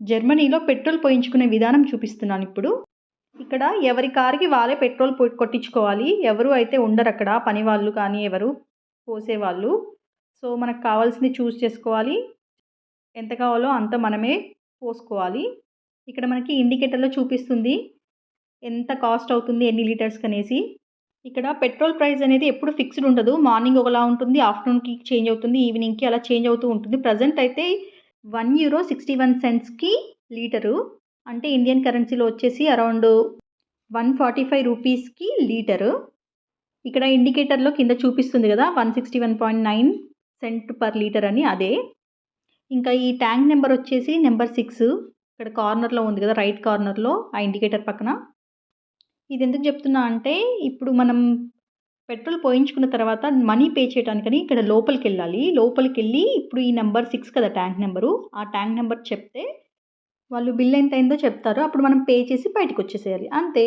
జర్మనీలో పెట్రోల్ పోయించుకునే విధానం చూపిస్తున్నాను ఇప్పుడు. ఇక్కడ ఎవరి కారుకి వాళ్ళే పెట్రోల్ కొట్టించుకోవాలి. ఎవరు అయితే ఉండరు అక్కడ పని వాళ్ళు కానీ ఎవరు పోసేవాళ్ళు సో మనకు కావాల్సింది చూస్ చేసుకోవాలి. ఎంత కావాలో అంత మనమే పోసుకోవాలి. ఇక్కడ మనకి ఇండికేటర్లో చూపిస్తుంది. ఎంత కాస్ట్ అవుతుంది ఎన్ని లీటర్స్ కనేసి. ఇక్కడ పెట్రోల్ ప్రైస్ అనేది ఎప్పుడు ఫిక్స్డ్ ఉండదు. మార్నింగ్ ఒకలా ఉంటుంది ఆఫ్టర్నూన్కి చేంజ్ అవుతుంది ఈవినింగ్కి అలా చేంజ్ అవుతూ ఉంటుంది. ప్రజెంట్ అయితే వన్ యూరో సిక్స్టీ వన్ సెంట్స్కి లీటరు. అంటే ఇండియన్ కరెన్సీలో వచ్చేసి అరౌండ్ వన్ ఫార్టీ ఫైవ్ రూపీస్కి లీటరు. ఇక్కడ ఇండికేటర్లో కింద చూపిస్తుంది కదా one sixty one point nine cent per litre అని అదే. ఇంకా ఈ ట్యాంక్ నెంబర్ వచ్చేసి నెంబర్ సిక్స్. ఇక్కడ కార్నర్లో ఉంది కదా రైట్ కార్నర్లో ఆ ఇండికేటర్ పక్కన. ఇది ఎందుకు చెప్తున్నా అంటే ఇప్పుడు మనం పెట్రోల్ పోయించుకున్న తర్వాత మనీ పే చేయడానికని ఇక్కడ లోపలికి వెళ్ళాలి లోపలికి వెళ్ళి ఇప్పుడు ఈ నెంబర్ సిక్స్ కదా ట్యాంక్ నెంబరు. ఆ ట్యాంక్ నెంబర్ చెప్తే వాళ్ళు బిల్ ఎంత అయిందో చెప్తారు. అప్పుడు మనం పే చేసి బయటకు వచ్చేసేయాలి అంతే.